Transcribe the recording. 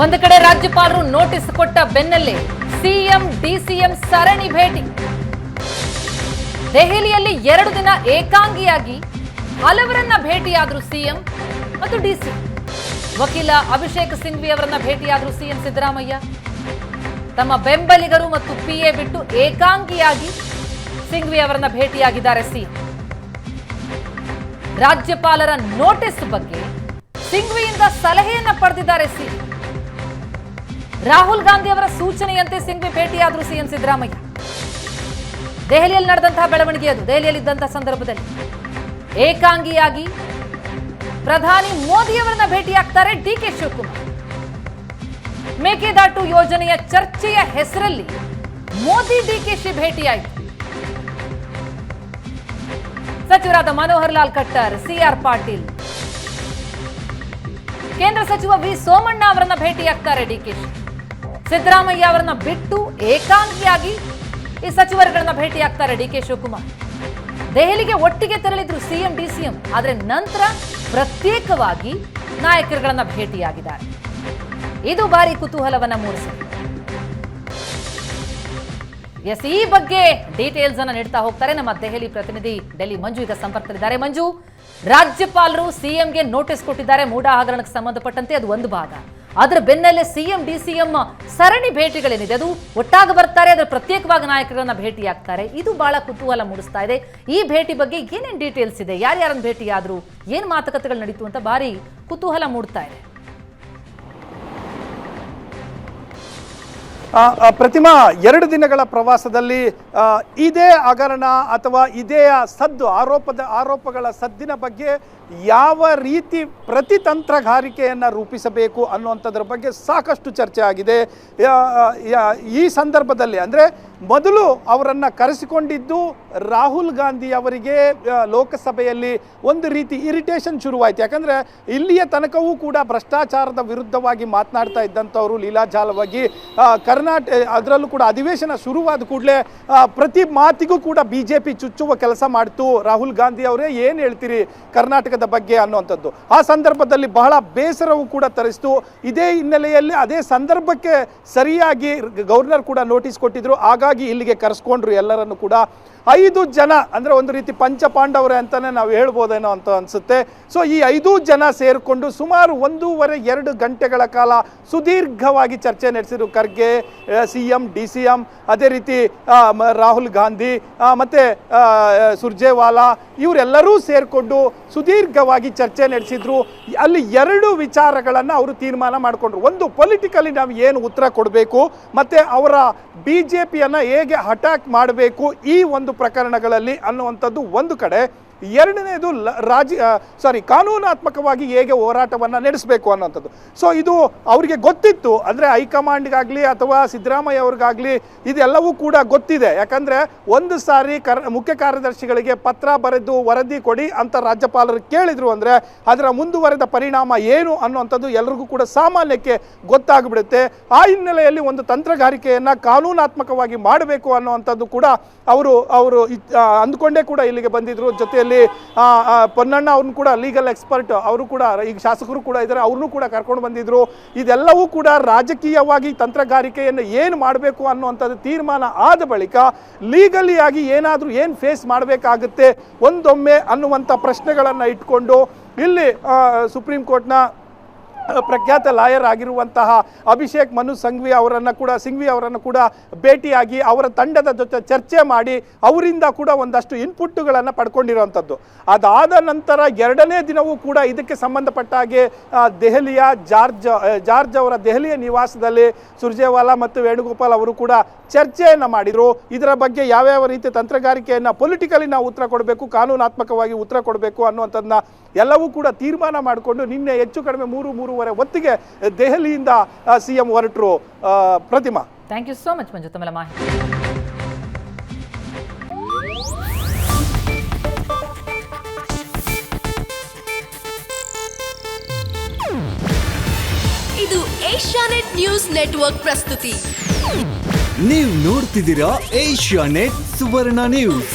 ಒಂದು ಕಡೆ ರಾಜ್ಯಪಾಲರು ನೋಟಿಸ್ ಕೊಟ್ಟ ಬೆನ್ನಲ್ಲೇ ಸಿಎಂ, ಡಿಸಿಎಂ ಸರಣಿ ಭೇಟಿ. ದೆಹಲಿಯಲ್ಲಿ ಎರಡು ದಿನ ಏಕಾಂಗಿಯಾಗಿ ಹಲವರನ್ನ ಭೇಟಿಯಾದ್ರು ಸಿಎಂ ಮತ್ತು ಡಿಸಿ. ವಕೀಲ ಅಭಿಷೇಕ್ ಸಿಂಘ್ವಿ ಅವರನ್ನ ಭೇಟಿಯಾದ್ರು ಸಿಎಂ ಸಿದ್ದರಾಮಯ್ಯ. ತಮ್ಮ ಬೆಂಬಲಿಗರು ಮತ್ತು ಪಿಎ ಬಿಟ್ಟು ಏಕಾಂಗಿಯಾಗಿ ಸಿಂಘ್ವಿ ಅವರನ್ನ ಭೇಟಿಯಾಗಿದ್ದಾರೆ ಸಿ ರಾಜ್ಯಪಾಲರ ನೋಟಿಸ್ ಬಗ್ಗೆ ಸಿಂಘ್ವಿಯಿಂದ ಸಲಹೆಯನ್ನ ಪಡೆದಿದ್ದಾರೆ ಸಿಎಂ. ರಾಹುಲ್ ಗಾಂಧಿ ಅವರ ಸೂಚನೆಯಂತೆ ಸಿಂಘ್ವಿ ಭೇಟಿಯಾದರು ಸಿಎಂ ಸಿದ್ದರಾಮಯ್ಯ. ದೆಹಲಿಯಲ್ಲಿ ನಡೆದಂತಹ ಬೆಳವಣಿಗೆ ಅದು. ದೆಹಲಿಯಲ್ಲಿದ್ದಂತಹ ಸಂದರ್ಭದಲ್ಲಿ. ಏಕಾಂಗಿಯಾಗಿ ಪ್ರಧಾನಿ ಮೋದಿಯವರನ್ನ ಭೇಟಿಯಾಗ್ತಾರೆ ಡಿ ಕೆ ಶಿವಕುಮಾರ್. ಮೇಕೆದಾಟು ಯೋಜನೆಯ ಚರ್ಚೆಯ ಹೆಸರಲ್ಲಿ ಮೋದಿ ಡಿಕೆಶಿ ಭೇಟಿಯಾಯಿತು. ಸಚಿವರಾದ ಮನೋಹರ್ ಲಾಲ್ ಖಟ್ಟರ್ ಸಿಆರ್ ಪಾಟೀಲ್. ಕೇಂದ್ರ ಸಚಿವ ವಿ ಸೋಮಣ್ಣ ಅವರನ್ನ ಭೇಟಿಯಾಗ್ತಾರೆ ಡಿಕೆಶಿ ಸಿದ್ದರಾಮಯ್ಯ ಅವರನ್ನ ಬಿಟ್ಟು ಏಕಾಂಗಿಯಾಗಿ ಈ ಸಚಿವರುಗಳನ್ನ ಭೇಟಿಯಾಗ್ತಾರೆ ಡಿ ಕೆ ಶಿವಕುಮಾರ್. ದೆಹಲಿಗೆ ಒಟ್ಟಿಗೆ ತೆರಳಿದ್ರು ಸಿಎಂ ಡಿಸಿಎಂ ಆದರೆ ನಂತರ ಪ್ರತ್ಯೇಕವಾಗಿ ನಾಯಕರುಗಳನ್ನ ಭೇಟಿಯಾಗಿದ್ದಾರೆ. ಇದು ಭಾರಿ ಕುತೂಹಲವನ್ನ ಮೂಡಿಸಿದೆ. ಎಸ್, ಈ ಬಗ್ಗೆ ಡೀಟೇಲ್ಸ್ ಅನ್ನ ನೀಡ್ತಾ ಹೋಗ್ತಾರೆ ನಮ್ಮ ದೆಹಲಿ ಪ್ರತಿನಿಧಿ ಡೆಲ್ಲಿ ಮಂಜು. ಈಗ ಸಂಪರ್ಕದಲ್ಲಿದ್ದಾರೆ. ಮಂಜು, ರಾಜ್ಯಪಾಲರು ಸಿಎಂಗೆ ನೋಟಿಸ್ ಕೊಟ್ಟಿದ್ದಾರೆ. ಮೂಡಾ ಹಗರಣಕ್ಕೆ ಸಂಬಂಧಪಟ್ಟಂತೆ ಅದು ಒಂದು ಭಾಗ. ಅದರ ಬೆನ್ನಲ್ಲೇ ಸಿಎಂ ಡಿಸಿಎಂ ಸರಣಿ ಭೇಟಿಗಳೇನಿದೆ. ಅದು ಒಟ್ಟಾಗಿ ಬರ್ತಾರೆ ಅದರ ಪ್ರತ್ಯೇಕವಾಗಿ ನಾಯಕರನ್ನ ಭೇಟಿಯಾಗ್ತಾರೆ. ಇದು ಬಹಳ ಕುತೂಹಲ ಮೂಡಿಸ್ತಾ ಇದೆ. ಈ ಭೇಟಿ ಬಗ್ಗೆ ಏನೇನು ಡೀಟೇಲ್ಸ್ ಇದೆ? ಯಾರ್ಯಾರನ್ನ ಭೇಟಿಯಾದರೂ? ಏನು ಮಾತುಕತೆಗಳು ನಡೀತು ಅಂತ ಭಾರಿ ಕುತೂಹಲ ಮೂಡ್ತಾ ಇದೆ. ಪ್ರತಿಮಾ ಎರಡು ದಿನಗಳ ಪ್ರವಾಸದಲ್ಲಿ ಇದೇ ಹಗರಣ ಅಥವಾ ಇದೇ ಸದ್ದು, ಆರೋಪದ, ಆರೋಪಗಳ ಸದ್ದಿನ ಬಗ್ಗೆ ಯಾವ ರೀತಿ ಪ್ರತಿತಂತ್ರಗಾರಿಕೆಯನ್ನು ರೂಪಿಸಬೇಕು ಅನ್ನುವಂಥದ್ರ ಬಗ್ಗೆ ಸಾಕಷ್ಟು ಚರ್ಚೆ ಆಗಿದೆ. ಈ ಸಂದರ್ಭದಲ್ಲಿ, ಅಂದರೆ ಮೊದಲು ಅವರನ್ನು ಕರೆಸಿಕೊಂಡಿದ್ದು ರಾಹುಲ್ ಗಾಂಧಿ ಅವರಿಗೆ ಲೋಕಸಭೆಯಲ್ಲಿ ಒಂದು ರೀತಿ ಇರಿಟೇಷನ್ ಶುರುವಾಯಿತು. ಯಾಕಂದರೆ ಇಲ್ಲಿಯ ತನಕವೂ ಕೂಡ ಭ್ರಷ್ಟಾಚಾರದ ವಿರುದ್ಧವಾಗಿ ಮಾತನಾಡ್ತಾ ಇದ್ದಂಥವರು ಲೀಲಾಜಾಲವಾಗಿ ಕರ್ನಾಟಕ ಕರ್ನಾಟ ಅದರಲ್ಲೂ ಕೂಡ ಅಧಿವೇಶನ ಶುರುವಾದ ಕೂಡಲೇ ಪ್ರತಿ ಮಾತಿಗೂ ಕೂಡ ಬಿ ಜೆ ಪಿ ಚುಚ್ಚುವ ಕೆಲಸ ಮಾಡ್ತು ರಾಹುಲ್ ಗಾಂಧಿ ಅವರೇ. ಏನು ಹೇಳ್ತೀರಿ ಕರ್ನಾಟಕದ ಬಗ್ಗೆ ಅನ್ನುವಂಥದ್ದು. ಆ ಸಂದರ್ಭದಲ್ಲಿ ಬಹಳ ಬೇಸರವು ಕೂಡ ತರಿಸ್ತು. ಇದೇ ಹಿನ್ನೆಲೆಯಲ್ಲಿ ಅದೇ ಸಂದರ್ಭಕ್ಕೆ ಸರಿಯಾಗಿ ಗವರ್ನರ್ ಕೂಡ ನೋಟಿಸ್ ಕೊಟ್ಟಿದ್ರು. ಇಲ್ಲಿಗೆ ಕರೆಸ್ಕೊಂಡ್ರು ಎಲ್ಲರನ್ನು ಕೂಡ. ಐದು ಜನ, ಅಂದರೆ ಒಂದು ರೀತಿ ಪಂಚಪಾಂಡವರೇ ಅಂತಲೇ ನಾವು ಹೇಳ್ಬೋದೇನೋ ಅಂತ ಅನಿಸುತ್ತೆ. ಸೊ ಈ ಐದು ಜನ ಸೇರಿಕೊಂಡು ಸುಮಾರು ಒಂದೂವರೆ ಎರಡು ಗಂಟೆಗಳ ಕಾಲ ಸುದೀರ್ಘವಾಗಿ ಚರ್ಚೆ ನಡೆಸಿದ್ರು Kharge C M, D C M, ಅದೇ ರೀತಿ ರಾಹುಲ್ ಗಾಂಧಿ ಮತ್ತು ಸುರ್ಜೇವಾಲಾ, ಇವರೆಲ್ಲರೂ ಸೇರಿಕೊಂಡು ಸುದೀರ್ಘವಾಗಿ ಚರ್ಚೆ ನಡೆಸಿದ್ರು. ಅಲ್ಲಿ ಎರಡು ವಿಚಾರಗಳನ್ನು ಅವರು ತೀರ್ಮಾನ ಮಾಡಿಕೊಂಡ್ರು. ಒಂದು ಪೊಲಿಟಿಕಲಿ ನಾವು ಏನು ಉತ್ತರ ಕೊಡಬೇಕು, ಮತ್ತು ಅವರ ಬಿ ಜೆ ಪಿಯನ್ನು ಹೇಗೆ ಅಟ್ಯಾಕ್ ಮಾಡಬೇಕು ಈ ಒಂದು ಪ್ರಕರಣಗಳಲ್ಲಿ ಅನ್ನುವಂಥದ್ದು ಒಂದು ಕಡೆ. ಎರಡನೇದು ರಾಜ ಸಾರಿ ಕಾನೂನಾತ್ಮಕವಾಗಿ ಹೇಗೆ ಹೋರಾಟವನ್ನು ನಡೆಸಬೇಕು ಅನ್ನೋಂಥದ್ದು. ಸೊ ಇದು ಅವರಿಗೆ ಗೊತ್ತಿತ್ತು. ಅಂದರೆ ಹೈಕಮಾಂಡ್ಗಾಗಲಿ ಅಥವಾ ಸಿದ್ದರಾಮಯ್ಯ ಅವ್ರಿಗಾಗಲಿ ಇದೆಲ್ಲವೂ ಕೂಡ ಗೊತ್ತಿದೆ. ಯಾಕಂದರೆ ಒಂದು ಸಾರಿ ಕರ್, ಮುಖ್ಯ ಕಾರ್ಯದರ್ಶಿಗಳಿಗೆ ಪತ್ರ ಬರೆದು ವರದಿ ಕೊಡಿ ಅಂತ ರಾಜ್ಯಪಾಲರು ಕೇಳಿದರು ಅಂದರೆ ಅದರ ಮುಂದುವರೆದ ಪರಿಣಾಮ ಏನು ಅನ್ನುವಂಥದ್ದು ಎಲ್ರಿಗೂ ಕೂಡ ಸಾಮಾನ್ಯಕ್ಕೆ ಗೊತ್ತಾಗ್ಬಿಡುತ್ತೆ. ಆ ಹಿನ್ನೆಲೆಯಲ್ಲಿ ಒಂದು ತಂತ್ರಗಾರಿಕೆಯನ್ನು ಕಾನೂನಾತ್ಮಕವಾಗಿ ಮಾಡಬೇಕು ಅನ್ನುವಂಥದ್ದು ಕೂಡ ಅವರು ಅವರು ಅಂದ್ಕೊಂಡೇ ಕೂಡ ಇಲ್ಲಿಗೆ ಬಂದಿದ್ದರು ಜೊತೆಯಲ್ಲಿ ಆ, ಪೊನ್ನಣ್ಣ ಅವ್ರನ್ನ ಕೂಡ ಲೀಗಲ್ ಎಕ್ಸ್ಪರ್ಟ್ ಅವರು ಕೂಡ ಈಗ ಶಾಸಕರು ಕೂಡ ಇದ್ದಾರೆ ಅವ್ರನ್ನೂ ಕೂಡ ಕರ್ಕೊಂಡು ಬಂದಿದ್ರು. ಇದೆಲ್ಲವೂ ಕೂಡ ರಾಜಕೀಯವಾಗಿ ತಂತ್ರಗಾರಿಕೆಯನ್ನು ಏನು ಮಾಡಬೇಕು ಅನ್ನುವಂಥದ್ದು ತೀರ್ಮಾನ ಆದ ಬಳಿಕ ಲೀಗಲಿಯಾಗಿ ಏನಾದರೂ ಏನು ಫೇಸ್ ಮಾಡಬೇಕಾಗುತ್ತೆ ಒಂದೊಮ್ಮೆ ಅನ್ನುವಂಥ ಪ್ರಶ್ನೆಗಳನ್ನು ಇಟ್ಕೊಂಡು ಇಲ್ಲಿ ಸುಪ್ರೀಂ ಕೋರ್ಟ್ನ ಪ್ರಖ್ಯಾತ ಲಾಯರ್ ಆಗಿರುವಂತಹ ಅಭಿಷೇಕ್ ಮನು ಸಂಘ್ವಿ ಅವರನ್ನು ಕೂಡ, ಸಿಂಘ್ವಿ ಅವರನ್ನು ಕೂಡ ಭೇಟಿಯಾಗಿ ಅವರ ತಂಡದ ಜೊತೆ ಚರ್ಚೆ ಮಾಡಿ ಅವರಿಂದ ಕೂಡ ಒಂದಷ್ಟು ಇನ್ಪುಟ್ಟುಗಳನ್ನು ಪಡ್ಕೊಂಡಿರುವಂಥದ್ದು. ಅದಾದ ನಂತರ ಎರಡನೇ ದಿನವೂ ಕೂಡ ಇದಕ್ಕೆ ಸಂಬಂಧಪಟ್ಟ ಹಾಗೆ ದೆಹಲಿಯ ಜಾರ್ಜ್ ಜಾರ್ಜ್ ಅವರ ದೆಹಲಿಯ ನಿವಾಸದಲ್ಲಿ ಸುರ್ಜೇವಾಲಾ ಮತ್ತು ವೇಣುಗೋಪಾಲ್ ಅವರು ಕೂಡ ಚರ್ಚೆಯನ್ನು ಮಾಡಿದರು. ಇದರ ಬಗ್ಗೆ ಯಾವ್ಯಾವ ರೀತಿ ತಂತ್ರಗಾರಿಕೆಯನ್ನು ಪೊಲಿಟಿಕಲಿ ನಾವು ಉತ್ತರ ಕೊಡಬೇಕು, ಕಾನೂನಾತ್ಮಕವಾಗಿ ಉತ್ತರ ಕೊಡಬೇಕು ಅನ್ನುವಂಥದ್ದನ್ನ ಎಲ್ಲವೂ ಕೂಡ ತೀರ್ಮಾನ ಮಾಡಿಕೊಂಡು ನಿನ್ನೆ ಹೆಚ್ಚು ಕಡಿಮೆ ಮೂರು ಮೂರು ಮೂರುವರೆ ಹೊತ್ತಿಗೆ ದೆಹಲಿಯಿಂದ ಸಿಎಂ ಹೊರಟರು Pratima. Thank you so much Manju ತಮ್ಮೆಲ್ಲ ಮಾಹಿತಿ. ಇದು ಏಷ್ಯಾನೆಟ್ ನ್ಯೂಸ್ ನೆಟ್ವರ್ಕ್ ಪ್ರಸ್ತುತಿ. ನೀವು ನೋಡ್ತಿದ್ದೀರಾ ಏಷ್ಯಾ ನೆಟ್ ಸುವರ್ಣ ನ್ಯೂಸ್.